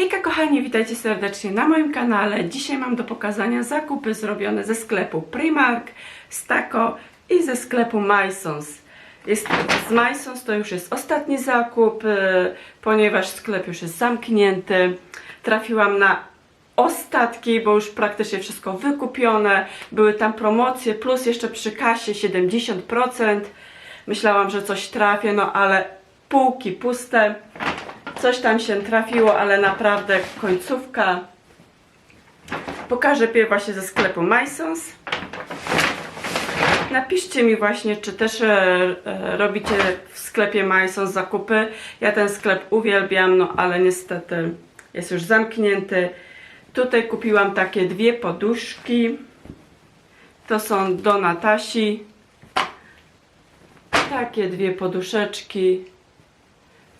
Hejka kochani, witajcie serdecznie na moim kanale. Dzisiaj mam do pokazania zakupy zrobione ze sklepu Primark, Stako i ze sklepu Mysons. Jest, z Mysons to już jest ostatni zakup, y, ponieważ sklep już jest zamknięty. Trafiłam na ostatki, bo już praktycznie wszystko wykupione. Były tam promocje, plus jeszcze przy kasie 70%. Myślałam, że coś trafię, no ale półki puste. Coś tam się trafiło, ale naprawdę końcówka. Pokażę pierw właśnie ze sklepu Mysons. Napiszcie mi właśnie, czy też e, e, robicie w sklepie Mysons zakupy. Ja ten sklep uwielbiam, no ale niestety jest już zamknięty. Tutaj kupiłam takie dwie poduszki. To są do Natasi. Takie dwie poduszeczki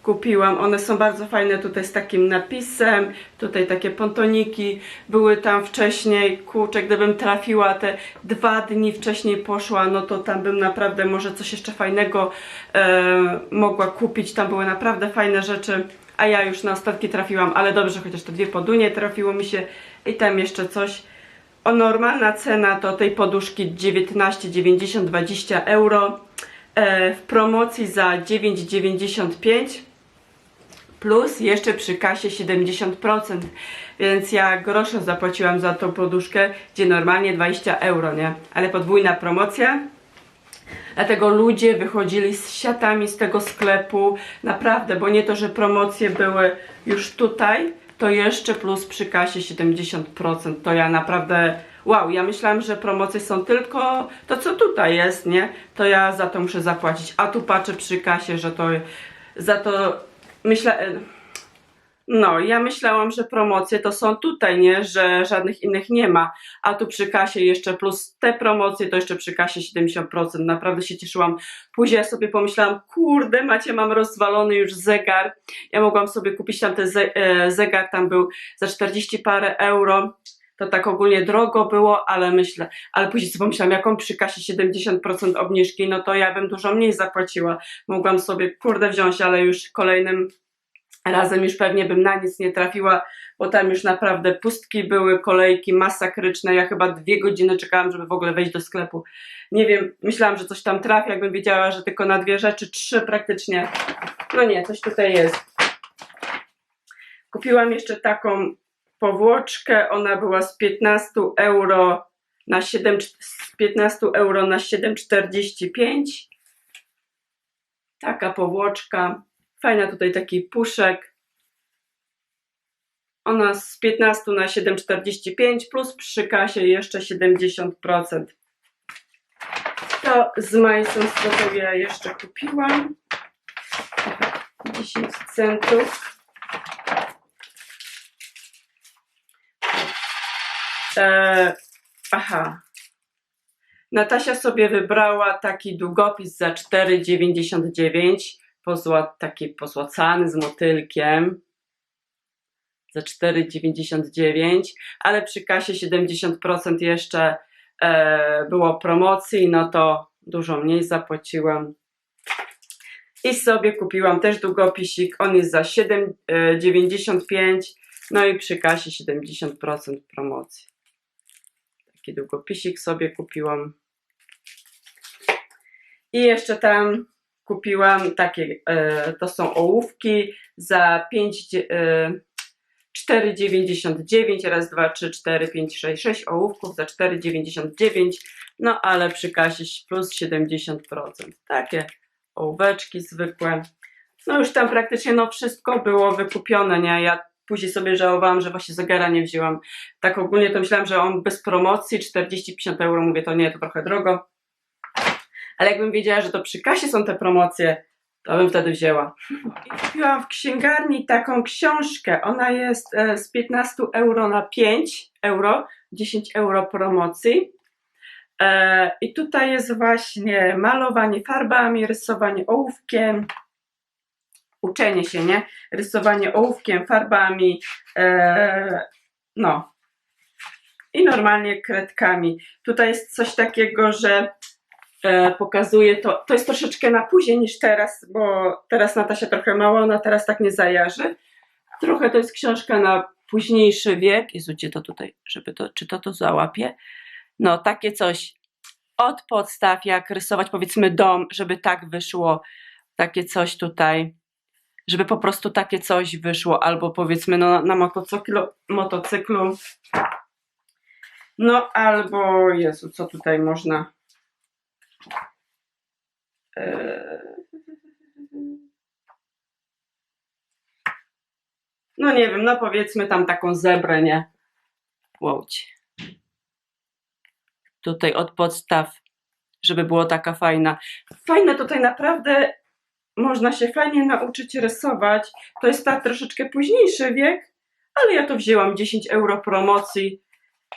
kupiłam. One są bardzo fajne tutaj z takim napisem. Tutaj takie pontoniki były tam wcześniej. Kurczę, gdybym trafiła te dwa dni wcześniej poszła, no to tam bym naprawdę może coś jeszcze fajnego e, mogła kupić. Tam były naprawdę fajne rzeczy. A ja już na ostatki trafiłam, ale dobrze, chociaż te dwie podunie trafiło mi się i tam jeszcze coś. O normalna cena to tej poduszki 19,90 20 euro. E, w promocji za 9,95 plus jeszcze przy kasie 70%, więc ja grosze zapłaciłam za tą poduszkę, gdzie normalnie 20 euro, nie? Ale podwójna promocja. Dlatego ludzie wychodzili z siatami z tego sklepu, naprawdę, bo nie to, że promocje były już tutaj, to jeszcze plus przy kasie 70%. To ja naprawdę, wow, ja myślałam, że promocje są tylko to, co tutaj jest, nie? To ja za to muszę zapłacić. A tu patrzę przy kasie, że to za to myślę. No, ja myślałam, że promocje to są tutaj, nie? Że żadnych innych nie ma. A tu przy kasie jeszcze plus te promocje, to jeszcze przy kasie 70%. Naprawdę się cieszyłam. Później ja sobie pomyślałam, kurde, macie, mam rozwalony już zegar. Ja mogłam sobie kupić tam ten e, zegar, tam był za 40 parę euro. To tak ogólnie drogo było, ale myślę, ale później sobie pomyślałam, jaką przy kasie 70% obniżki, no to ja bym dużo mniej zapłaciła. Mogłam sobie, kurde, wziąć, ale już kolejnym razem już pewnie bym na nic nie trafiła, bo tam już naprawdę pustki były, kolejki masakryczne. Ja chyba dwie godziny czekałam, żeby w ogóle wejść do sklepu. Nie wiem, myślałam, że coś tam trafi, jakbym wiedziała, że tylko na dwie rzeczy, trzy praktycznie. No nie, coś tutaj jest. Kupiłam jeszcze taką powłoczkę, ona była z 15 euro na 7, z 15 euro na 7,45. Taka powłoczka. Fajna tutaj taki puszek. Ona z 15 na 7,45 plus przy kasie jeszcze 70%. To z co ja jeszcze kupiłam. 10 centów. E, aha. Natasia sobie wybrała taki długopis za 4,99 pozła, taki pozłacany z motylkiem za 4,99, ale przy kasie 70% jeszcze e, było promocji, no to dużo mniej zapłaciłam. I sobie kupiłam też długopisik, on jest za 7,95, no i przy kasie 70% promocji. Taki długopisik sobie kupiłam. I jeszcze tam kupiłam takie, e, to są ołówki za 5, e, 4,99, raz, dwa, trzy, cztery, pięć, sześć, sześć ołówków za 4,99, no ale przy kasie plus 70%. Takie ołóweczki zwykłe. No już tam praktycznie no wszystko było wykupione, nie? Ja później sobie żałowałam, że właśnie zegara nie wzięłam. Tak ogólnie to myślałam, że on bez promocji 40-50 euro, mówię to nie, to trochę drogo. Ale jakbym wiedziała, że to przy kasie są te promocje, to bym wtedy wzięła. I kupiłam w księgarni taką książkę. Ona jest e, z 15 euro na 5 euro, 10 euro promocji. E, I tutaj jest właśnie malowanie farbami, rysowanie ołówkiem, uczenie się, nie? Rysowanie ołówkiem, farbami, e, no. I normalnie kredkami. Tutaj jest coś takiego, że e, pokazuje to, to jest troszeczkę na później niż teraz, bo teraz Natasia trochę mało, ona teraz tak nie zajarzy, Trochę to jest książka na późniejszy wiek. Jezu, gdzie to tutaj, żeby to, czy to to załapie? No, takie coś od podstaw, jak rysować powiedzmy dom, żeby tak wyszło, takie coś tutaj, żeby po prostu takie coś wyszło, albo powiedzmy no, na motocyklu, motocyklu. No, albo, Jezu, co tutaj można... Eee, No nie wiem, no powiedzmy tam taką zebrę, nie? Łódź. Tutaj od podstaw, żeby było taka fajna. Fajne tutaj naprawdę można się fajnie nauczyć rysować. To jest ta troszeczkę późniejszy wiek, ale ja to wzięłam 10 euro promocji.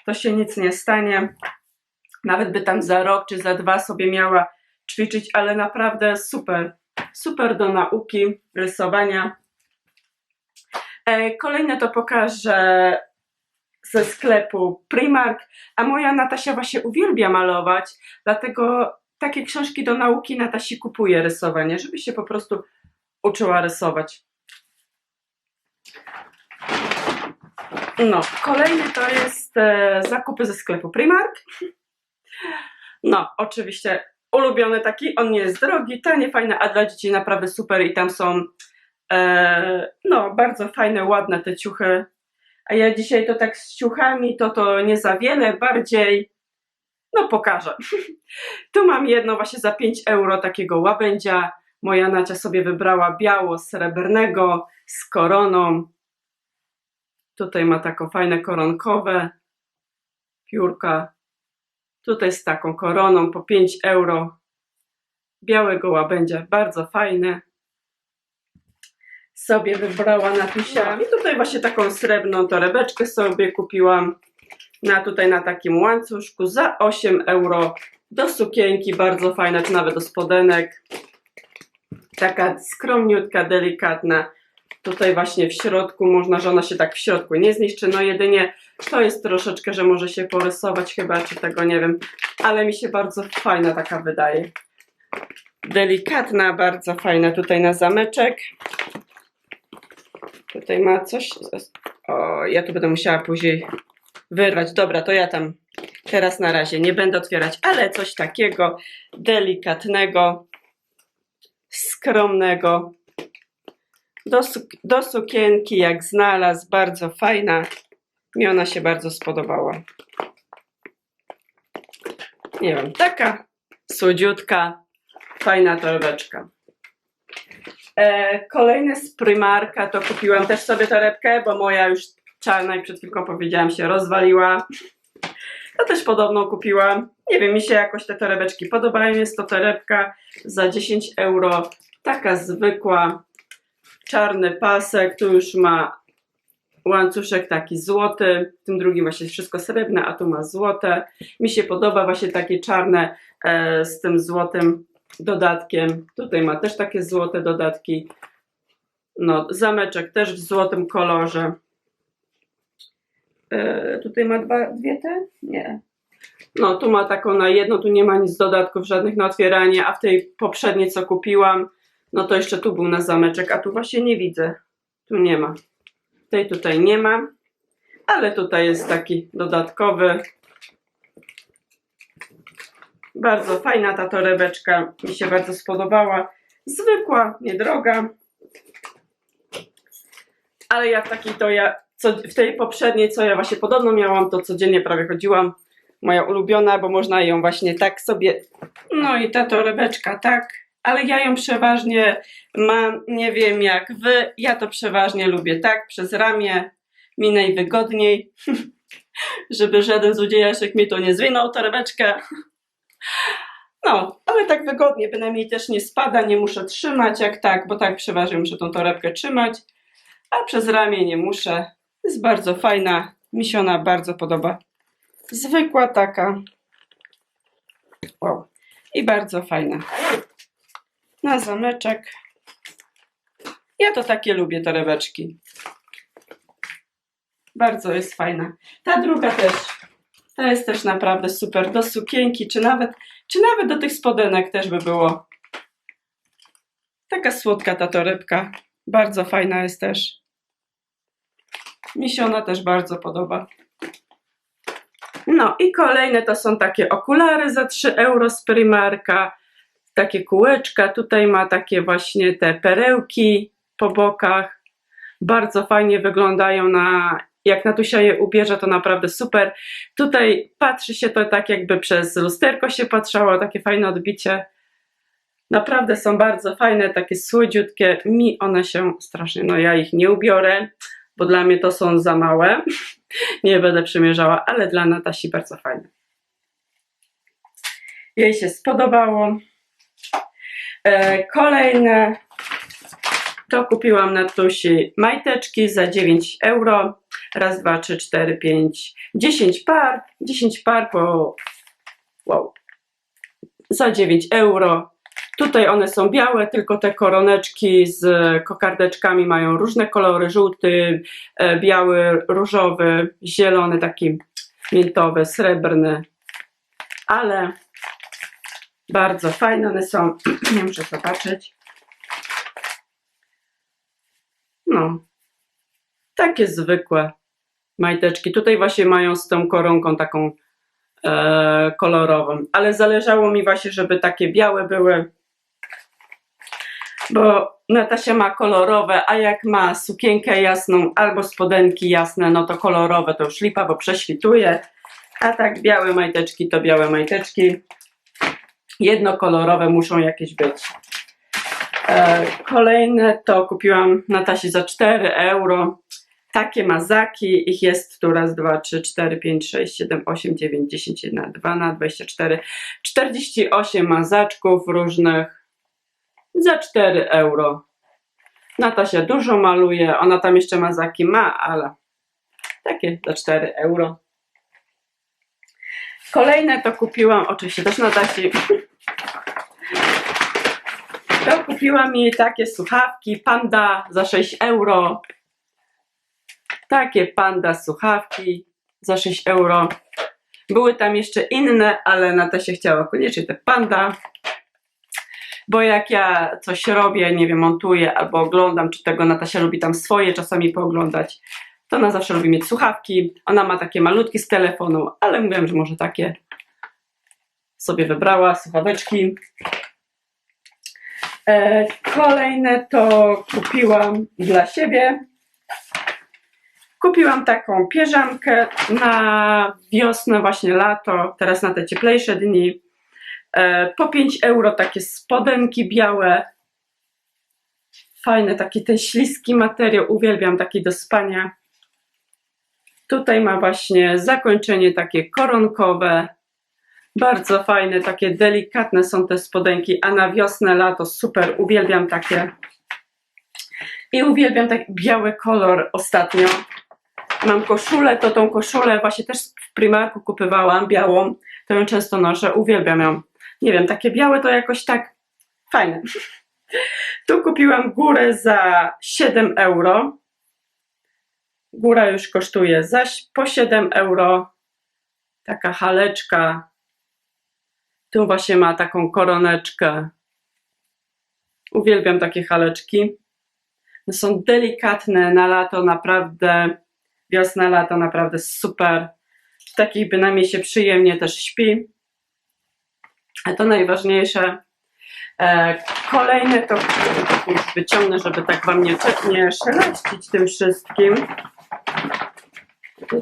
To się nic nie stanie. Nawet by tam za rok czy za dwa sobie miała ćwiczyć, ale naprawdę super. Super do nauki rysowania. E, Kolejne to pokażę ze sklepu Primark, a moja Natasia właśnie uwielbia malować, dlatego takie książki do nauki Natasi kupuje rysowanie, żeby się po prostu uczyła rysować. No, kolejny to jest e, zakupy ze sklepu Primark. No, oczywiście ulubiony taki, on nie jest drogi, tanie, fajne, a dla dzieci naprawdę super i tam są e, no, bardzo fajne, ładne te ciuchy. A ja dzisiaj to tak z ciuchami, to to nie za wiele, bardziej no pokażę. tu mam jedno właśnie za 5 euro takiego łabędzia. Moja Nacia sobie wybrała biało-srebrnego z koroną. Tutaj ma taką fajne koronkowe piórka. Tutaj z taką koroną po 5 euro. Białego łabędzia, bardzo fajne. Sobie wybrała Natusia. I tutaj właśnie taką srebrną torebeczkę sobie kupiłam. Na tutaj na takim łańcuszku za 8 euro do sukienki, bardzo fajna, czy nawet do spodenek. Taka skromniutka, delikatna. Tutaj właśnie w środku można, że ona się tak w środku nie zniszczy. No jedynie to jest troszeczkę, że może się porysować chyba, czy tego nie wiem. Ale mi się bardzo fajna taka wydaje. Delikatna, bardzo fajna tutaj na zameczek. Tutaj ma coś. O, ja tu będę musiała później wyrwać. Dobra, to ja tam teraz na razie nie będę otwierać, ale coś takiego delikatnego, skromnego. Do, do sukienki, jak znalazł, bardzo fajna. Mi ona się bardzo spodobała. Nie wiem, taka słodziutka, fajna torebeczka. E, kolejne z Primarka to kupiłam też sobie torebkę, bo moja już czarna, jak przed chwilką powiedziałam, się rozwaliła. Ja też podobną kupiłam. Nie wiem, mi się jakoś te torebeczki podobają. Jest to torebka za 10 euro. Taka zwykła. Czarny pasek. Tu już ma łańcuszek taki złoty. W tym drugim właśnie wszystko srebrne, a tu ma złote. Mi się podoba właśnie takie czarne e, z tym złotym dodatkiem. Tutaj ma też takie złote dodatki. No, zameczek też w złotym kolorze. E, tutaj ma dwa, dwie te? Nie. No, tu ma taką na jedno, tu nie ma nic dodatków żadnych na otwieranie, a w tej poprzedniej, co kupiłam, no to jeszcze tu był na zameczek, a tu właśnie nie widzę. Tu nie ma. Tej tutaj nie ma, ale tutaj jest taki dodatkowy. Bardzo fajna ta torebeczka, mi się bardzo spodobała. Zwykła, niedroga. Ale ja w takiej to ja, co, w tej poprzedniej, co ja właśnie podobno miałam, to codziennie prawie chodziłam. Moja ulubiona, bo można ją właśnie tak sobie. No i ta torebeczka, tak. Ale ja ją przeważnie mam, nie wiem jak wy, ja to przeważnie lubię tak, przez ramię, mi najwygodniej, żeby żaden złodziejaszek mi to nie zwinął torebeczkę. No, ale tak wygodnie, bynajmniej też nie spada, nie muszę trzymać jak tak, bo tak przeważnie muszę tą torebkę trzymać, a przez ramię nie muszę. Jest bardzo fajna, mi się ona bardzo podoba. Zwykła taka. Wow. I bardzo fajna. Na zameczek. Ja to takie lubię torebeczki. Bardzo jest fajna. Ta druga też. Ta jest też naprawdę super. Do sukienki, czy nawet, czy nawet do tych spodenek też by było. Taka słodka ta torebka. Bardzo fajna jest też. Mi się ona też bardzo podoba. No i kolejne to są takie okulary za 3 euro z Primarka. Takie kółeczka. Tutaj ma takie właśnie te perełki po bokach. Bardzo fajnie wyglądają na. Jak Natusia je ubierze, to naprawdę super. Tutaj patrzy się to tak, jakby przez lusterko się patrzało, takie fajne odbicie. Naprawdę są bardzo fajne, takie słodziutkie. Mi one się strasznie, no ja ich nie ubiorę, bo dla mnie to są za małe. Nie będę przymierzała, ale dla Natasi bardzo fajne. Jej się spodobało. E, kolejne to kupiłam Natusi majteczki za 9 euro. Raz, dwa, trzy, cztery, pięć, 10 par. 10 par po wow, za 9 euro. Tutaj one są białe, tylko te koroneczki z kokardeczkami mają różne kolory: żółty, e, biały, różowy, zielony, taki miętowy, srebrny. Ale bardzo fajne one są. Nie muszę zobaczyć. No, takie zwykłe majteczki. Tutaj właśnie mają z tą koronką taką e, kolorową, ale zależało mi właśnie, żeby takie białe były, bo Natasia ma kolorowe, a jak ma sukienkę jasną albo spodenki jasne, no to kolorowe to już lipa, bo prześwituje, a tak białe majteczki to białe majteczki. Jednokolorowe muszą jakieś być. E, kolejne to kupiłam Natasi za 4 euro. Takie mazaki, ich jest tu raz, dwa, trzy, cztery, pięć, sześć, siedem, osiem, dziewięć, dziesięć, jedna, dwa na 24, 48 mazaczków różnych za 4 euro. Natasia dużo maluje, ona tam jeszcze mazaki ma, ale takie za 4 euro. Kolejne to kupiłam, oczywiście też Natasi. To kupiłam jej takie słuchawki Panda za 6 euro. Takie Panda słuchawki za 6 euro. Były tam jeszcze inne, ale Natasia chciała koniecznie te Panda. Bo jak ja coś robię, nie wiem, montuję albo oglądam, czy tego Natasia lubi tam swoje czasami pooglądać, to ona zawsze lubi mieć słuchawki. Ona ma takie malutkie z telefonu, ale mówiłam, że może takie sobie wybrała, słuchaweczki. E, kolejne to kupiłam dla siebie. Kupiłam taką pierzamkę na wiosnę, właśnie lato, teraz na te cieplejsze dni. E, po 5 euro takie spodenki białe. Fajny taki ten śliski materiał, uwielbiam taki do spania. Tutaj ma właśnie zakończenie takie koronkowe. Bardzo fajne, takie delikatne są te spodenki, a na wiosnę, lato super, uwielbiam takie. I uwielbiam taki biały kolor ostatnio. Mam koszulę, to tą koszulę właśnie też w Primarku kupywałam, białą. To ją często noszę, uwielbiam ją. Nie wiem, takie białe to jakoś tak fajne. Tu kupiłam górę za 7 euro. Góra już kosztuje zaś po 7 euro. Taka haleczka. Tu właśnie ma taką koroneczkę. Uwielbiam takie haleczki. One są delikatne na lato, naprawdę. Wiosna, lato, naprawdę super. W takich bynajmniej się przyjemnie też śpi. To najważniejsze. E, kolejne to już wyciągnę, żeby tak wam nie, nie szeleścić tym wszystkim.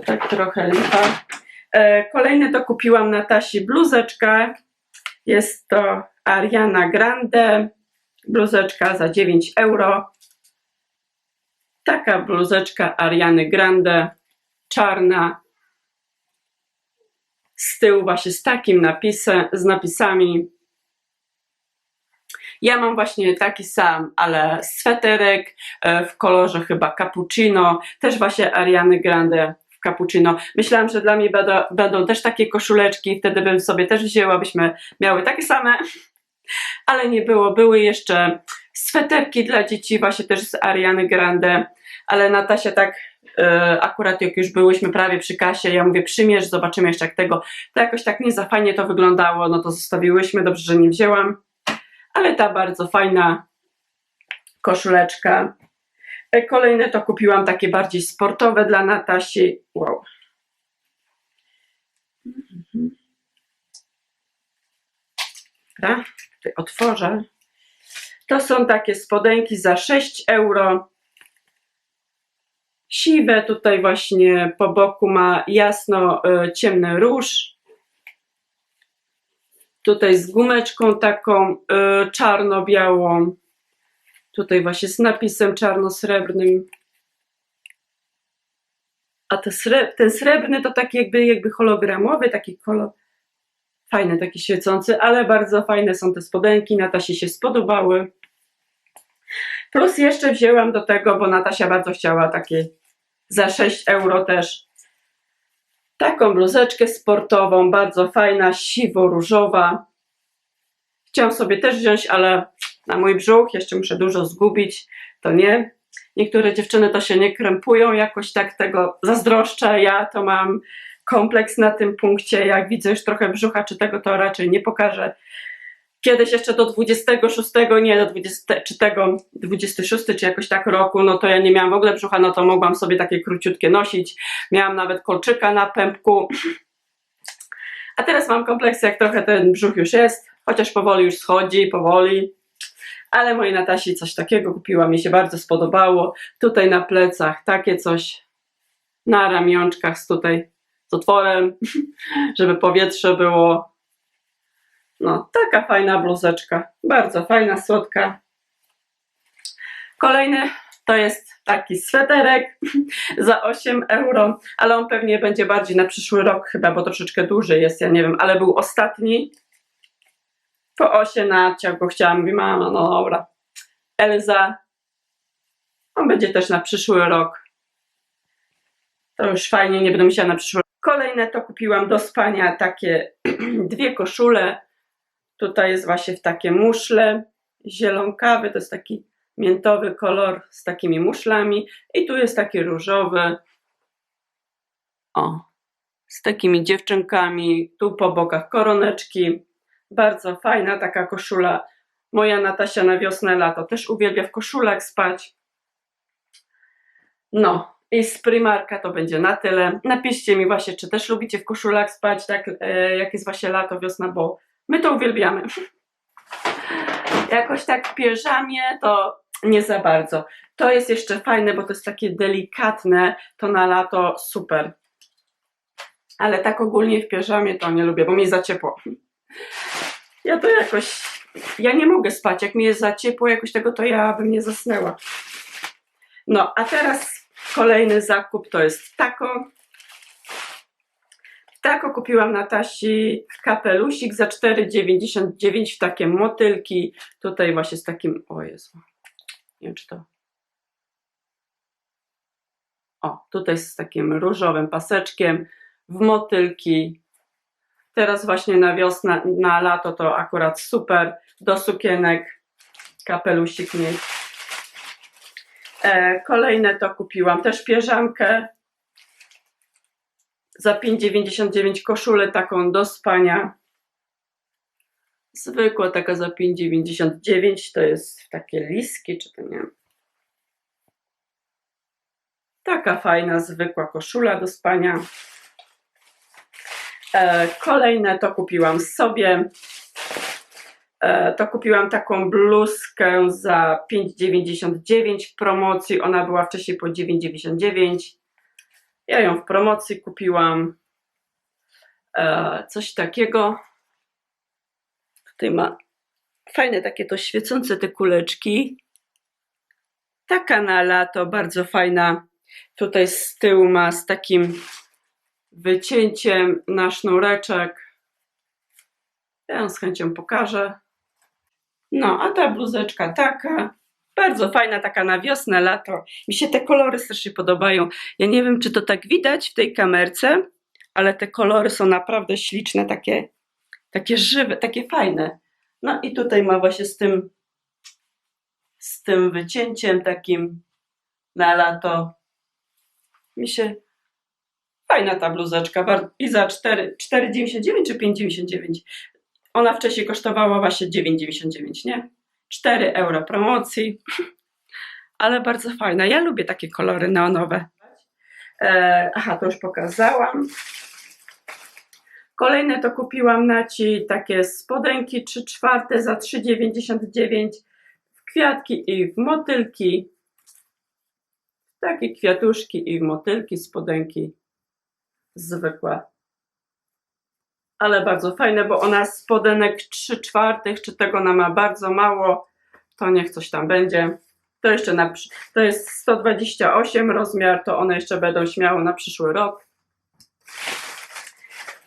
Tak trochę lipa. E, kolejne to kupiłam Natasi bluzeczkę. Jest to Ariana Grande. Bluzeczka za 9 euro. Taka bluzeczka Ariany Grande. Czarna. Z tyłu właśnie z takim napisem, z napisami. Ja mam właśnie taki sam, ale sweterek e, w kolorze chyba cappuccino, też właśnie Ariany Grande w cappuccino. Myślałam, że dla mnie będą, będą też takie koszuleczki, wtedy bym sobie też wzięła, byśmy miały takie same, ale nie było. Były jeszcze sweterki dla dzieci, właśnie też z Ariany Grande, ale Natasia tak akurat jak już byłyśmy prawie przy kasie, ja mówię przymierz, zobaczymy jeszcze jak tego, to jakoś tak nie za fajnie to wyglądało, no to zostawiłyśmy, dobrze, że nie wzięłam ale ta bardzo fajna koszuleczka. E, Kolejne to kupiłam takie bardziej sportowe dla Natasi. Wow. Tutaj otworzę. To są takie spodenki za 6 euro. Siwe, tutaj właśnie po boku ma jasno e, ciemny róż. Tutaj z gumeczką taką e, czarno-białą. Tutaj właśnie z napisem czarno-srebrnym. A ten srebrny to taki jakby, jakby hologramowy, taki kolor. Fajny, taki świecący, ale bardzo fajne są te spodenki. Natasie się spodobały. Plus jeszcze wzięłam do tego, bo Natasia bardzo chciała takie za 6 euro też. Taką bluzeczkę sportową, bardzo fajna, siwo-różowa. Chciałam sobie też wziąć, ale na mój brzuch jeszcze muszę dużo zgubić, to nie. Niektóre dziewczyny to się nie krępują, jakoś tak tego zazdroszczę. Ja to mam kompleks na tym punkcie. Jak widzę już trochę brzucha, czy tego to raczej nie pokażę. Kiedyś jeszcze do 26, nie do 20, czy tego 26, czy jakoś tak roku, no to ja nie miałam w ogóle brzucha, no to mogłam sobie takie króciutkie nosić. Miałam nawet kolczyka na pępku. A teraz mam kompleks, jak trochę ten brzuch już jest, chociaż powoli już schodzi, powoli. Ale mojej Natasi coś takiego kupiła, mi się bardzo spodobało. Tutaj na plecach takie coś, na ramionczkach z tutaj z otworem, żeby powietrze było. No, taka fajna bluzeczka, bardzo fajna, słodka. Kolejny to jest taki sweterek za 8 euro, ale on pewnie będzie bardziej na przyszły rok chyba, bo troszeczkę duży jest, ja nie wiem, ale był ostatni. Po 18 go chciałam, mówi mama, no dobra. Elza, on będzie też na przyszły rok. To już fajnie, nie będę musiała na przyszły rok. Kolejne to kupiłam do spania takie dwie koszule. Tutaj jest właśnie w takie muszle zielonkawy, to jest taki miętowy kolor z takimi muszlami i tu jest taki różowy. O, z takimi dziewczynkami, tu po bokach koroneczki. Bardzo fajna taka koszula. Moja Natasia na wiosnę, lato też uwielbia w koszulach spać. No, i z Primarka to będzie na tyle. Napiszcie mi właśnie, czy też lubicie w koszulach spać, tak e, jak jest właśnie lato, wiosna, bo my to uwielbiamy. Jakoś tak w piżamie to nie za bardzo. To jest jeszcze fajne, bo to jest takie delikatne, to na lato super. Ale tak ogólnie w piżamie to nie lubię, bo mi za ciepło. Ja to jakoś, ja nie mogę spać, jak mi jest za ciepło jakoś tego, to ja bym nie zasnęła. No, a teraz kolejny zakup to jest tako. W tako kupiłam Natasi kapelusik za 4,99 w takie motylki. Tutaj właśnie z takim, o Jezu, nie wiem czy to... O, tutaj z takim różowym paseczkiem w motylki. Teraz właśnie na wiosnę, na lato to akurat super. Do sukienek kapelusik mieć. E, kolejne to kupiłam też pierzamkę za 5,99 koszulę taką do spania. Zwykła taka za 5,99 to jest takie liski, czy to nie. Taka fajna, zwykła koszula do spania. E, kolejne to kupiłam sobie. E, to kupiłam taką bluzkę za 5,99 w promocji. Ona była wcześniej po 9,99. Ja ją w promocji kupiłam. E, coś takiego. Tutaj ma fajne takie to świecące te kuleczki. Taka na lato, bardzo fajna. Tutaj z tyłu ma z takim wycięciem na sznureczek. Ja ją z chęcią pokażę. No, a ta bluzeczka taka, bardzo fajna, taka na wiosnę, lato. Mi się te kolory strasznie podobają. Ja nie wiem, czy to tak widać w tej kamerce, ale te kolory są naprawdę śliczne, takie, takie żywe, takie fajne. No i tutaj ma właśnie z tym, z tym wycięciem takim na lato. Mi się fajna ta bluzeczka. I za 4 4,99 czy 5,99? Ona wcześniej kosztowała właśnie 9,99, nie? 4 euro promocji. ale bardzo fajna. Ja lubię takie kolory neonowe. E, aha, to już pokazałam. Kolejne to kupiłam na ci takie spodenki 3 czwarte za 3,99 w kwiatki i w motylki. Takie kwiatuszki i motylki, spodenki zwykłe. Ale bardzo fajne, bo ona spodenek 3 czwartych, czy tego ona ma bardzo mało, to niech coś tam będzie. To jeszcze na, to jest 128 rozmiar, to one jeszcze będą śmiało na przyszły rok.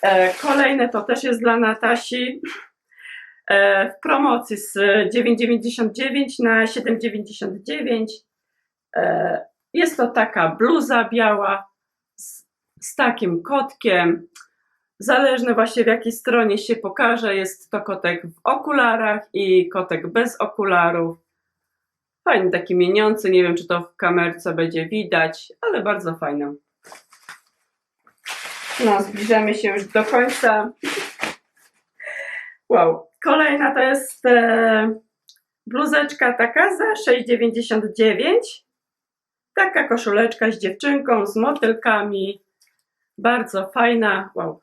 E, kolejne to też jest dla Natasi. E, w promocji z 9,99 na 7,99. E, jest to taka bluza biała z, z takim kotkiem. Zależne właśnie w jakiej stronie się pokaże. Jest to kotek w okularach i kotek bez okularów. Fajny taki mieniący, nie wiem czy to w kamerce będzie widać, ale bardzo fajny. No, zbliżamy się już do końca. Wow. Kolejna to jest e, bluzeczka taka za 6,99. Taka koszuleczka z dziewczynką, z motylkami. Bardzo fajna. Wow.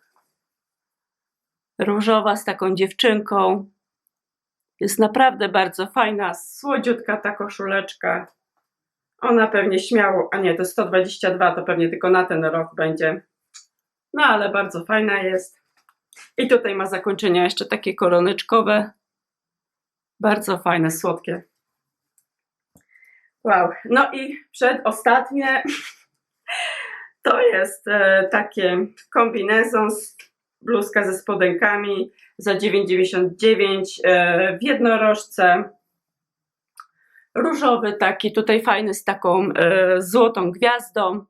Różowa z taką dziewczynką. Jest naprawdę bardzo fajna, słodziutka ta koszuleczka. Ona pewnie śmiało, a nie, to jest 122, to pewnie tylko na ten rok będzie. No ale bardzo fajna jest. I tutaj ma zakończenia jeszcze takie koroneczkowe. Bardzo fajne, słodkie. Wow. No i przedostatnie to jest e, takie kombinezon, z- bluzka ze spodenkami za 9,99 e, w jednorożce. Różowy taki, tutaj fajny z taką e, złotą gwiazdą.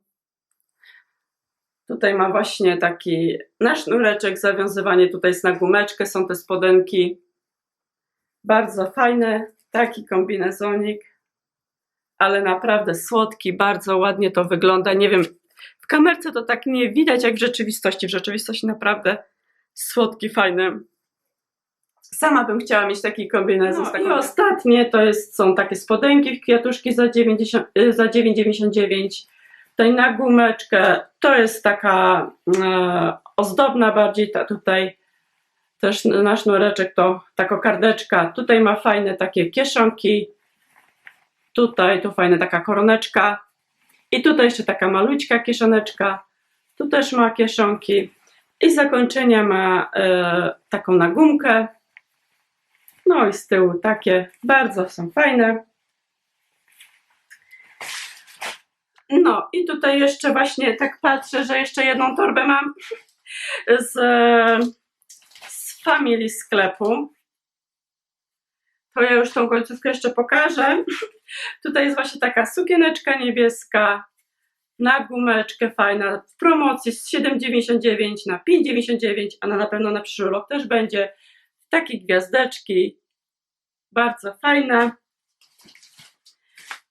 Tutaj ma właśnie taki na sznureczek, zawiązywanie tutaj jest na gumeczkę, są te spodenki. Bardzo fajny, taki kombinezonik, ale naprawdę słodki, bardzo ładnie to wygląda. Nie wiem, kamerce to tak nie widać jak w rzeczywistości. W rzeczywistości naprawdę słodki, fajny. Sama bym chciała mieć taki kombinezon. No i ostatnie to jest, są takie spodenki w kwiatuszki za 90 y, za 9,99. Tutaj na gumeczkę to jest taka e, ozdobna bardziej, ta tutaj też na sznureczek to taka kardeczka. Tutaj ma fajne takie kieszonki. Tutaj tu fajna taka koroneczka. I tutaj jeszcze taka malućka kieszoneczka. Tu też ma kieszonki. I zakończenia ma e, taką na gumkę. No i z tyłu takie bardzo są fajne. No i tutaj jeszcze właśnie tak patrzę, że jeszcze jedną torbę mam z, z Family sklepu. To ja już tą końcówkę jeszcze pokażę. Tutaj jest właśnie taka sukieneczka niebieska na gumeczkę fajna, w promocji z 7,99 na 5,99, a na, pewno na przyszły rok też będzie. Takie gwiazdeczki, bardzo fajna.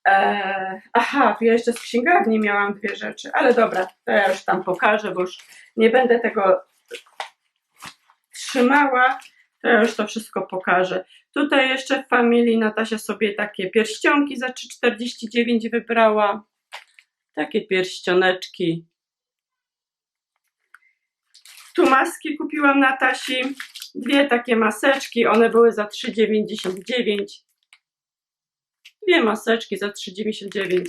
Eee, aha, ja jeszcze z księgarni miałam dwie rzeczy, ale dobra, to ja już tam pokażę, bo już nie będę tego trzymała, to ja już to wszystko pokażę. Tutaj jeszcze w familii Natasia sobie takie pierścionki za 3,49 wybrała. Takie pierścioneczki. Tu maski kupiłam Natasi. Dwie takie maseczki, one były za 3,99. Dwie maseczki za 3,99.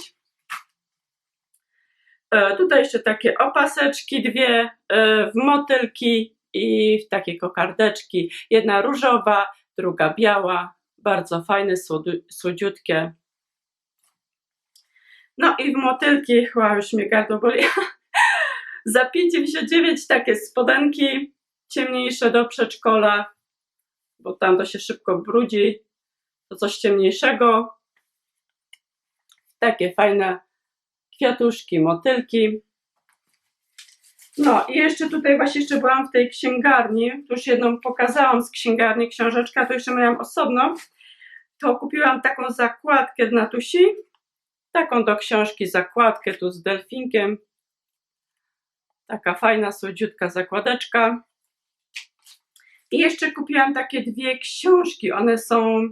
E, tutaj jeszcze takie opaseczki, dwie e, w motylki i w takie kokardeczki. Jedna różowa, druga biała. Bardzo fajne, słodziutkie. No i w motylki, chyba już mnie gardło boli, za 5,99 takie spodenki ciemniejsze do przedszkola, bo tam to się szybko brudzi. To coś ciemniejszego. Takie fajne kwiatuszki, motylki. No i jeszcze tutaj właśnie jeszcze byłam w tej księgarni, tu już jedną pokazałam z księgarni książeczka, to jeszcze miałam osobno. To kupiłam taką zakładkę dla Tusi, taką do książki zakładkę tu z delfinkiem. Taka fajna, słodziutka zakładeczka. I jeszcze kupiłam takie dwie książki. One są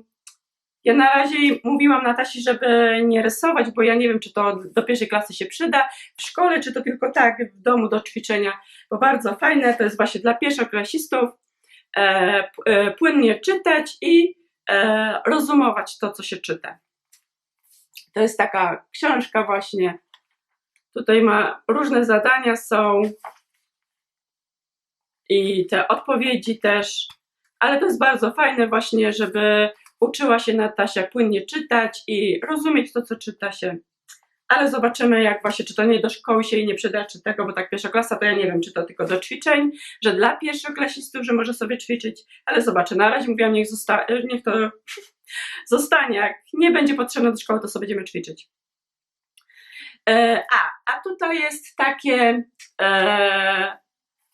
Ja na razie mówiłam Natasi, żeby nie rysować, bo ja nie wiem, czy to do pierwszej klasy się przyda w szkole, czy to tylko tak w domu do ćwiczenia, bo bardzo fajne, to jest właśnie dla pierwszoklasistów, e, e, płynnie czytać i e, rozumować to, co się czyta. To jest taka książka właśnie, tutaj ma różne zadania są i te odpowiedzi też, ale to jest bardzo fajne właśnie, żeby uczyła się Natasia płynnie czytać i rozumieć to, co czyta się. Ale zobaczymy, jak właśnie, czy to nie do szkoły się jej nie przyda, czy tego, bo tak pierwsza klasa, to ja nie wiem, czy to tylko do ćwiczeń, że dla pierwszoklasistów, że może sobie ćwiczyć, ale zobaczę. Na razie mówiłam, niech, zosta- niech to zostanie. Jak nie będzie potrzebne do szkoły, to sobie będziemy ćwiczyć. E, a, a tutaj jest takie e,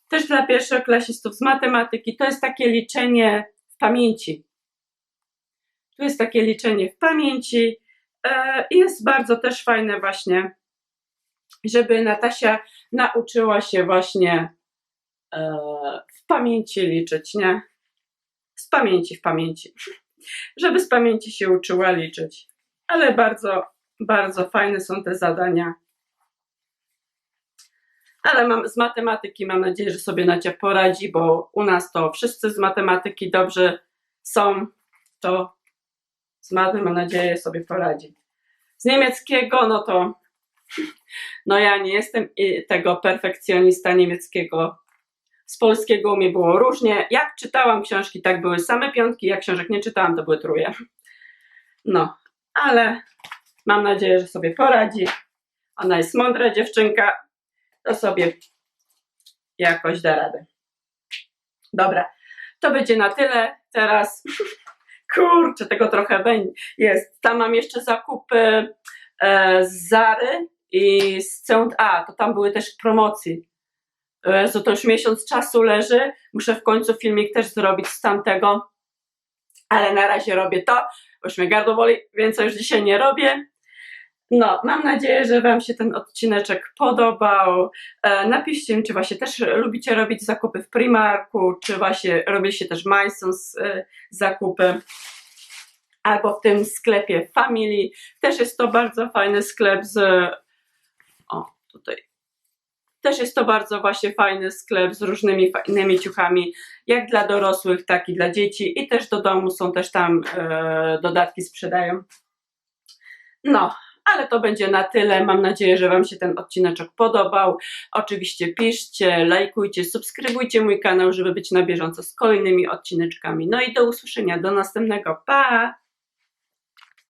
też dla pierwszoklasistów z matematyki, to jest takie liczenie w pamięci. Tu jest takie liczenie w pamięci. E, jest bardzo też fajne właśnie, żeby Natasia nauczyła się właśnie e, w pamięci liczyć, nie? Z pamięci w pamięci. Żeby z pamięci się uczyła liczyć. Ale bardzo, bardzo fajne są te zadania. Ale mam, z matematyki mam nadzieję, że sobie Nacia poradzi, bo u nas to wszyscy z matematyki dobrze są, to z maty mam nadzieję sobie poradzi. Z niemieckiego, no to no ja nie jestem i- tego perfekcjonista niemieckiego. Z polskiego u mnie było różnie. Jak czytałam książki, tak były same piątki, jak książek nie czytałam, to były truje. No, ale mam nadzieję, że sobie poradzi. Ona jest mądra dziewczynka, to sobie jakoś da radę. Dobra, to będzie na tyle. Teraz kurczę, tego trochę. Jest. Tam mam jeszcze zakupy e, z Zary i z C&A. To tam były też promocji. Jezu, to już miesiąc czasu leży. Muszę w końcu filmik też zrobić z tamtego. Ale na razie robię to, bo już mnie gardło boli, więc już dzisiaj nie robię. No, mam nadzieję, że Wam się ten odcineczek podobał. E, napiszcie mi, czy właśnie też lubicie robić zakupy w Primarku, czy właśnie robiliście też Majsons e, zakupy albo w tym sklepie Family. Też jest to bardzo fajny sklep z. O, tutaj. Też jest to bardzo właśnie fajny sklep z różnymi fajnymi ciuchami, jak dla dorosłych, tak i dla dzieci. I też do domu są też tam e, dodatki sprzedają. No, ale to będzie na tyle. Mam nadzieję, że Wam się ten odcineczek podobał. Oczywiście piszcie, lajkujcie, subskrybujcie mój kanał, żeby być na bieżąco z kolejnymi odcineczkami. No i do usłyszenia, do następnego. Pa!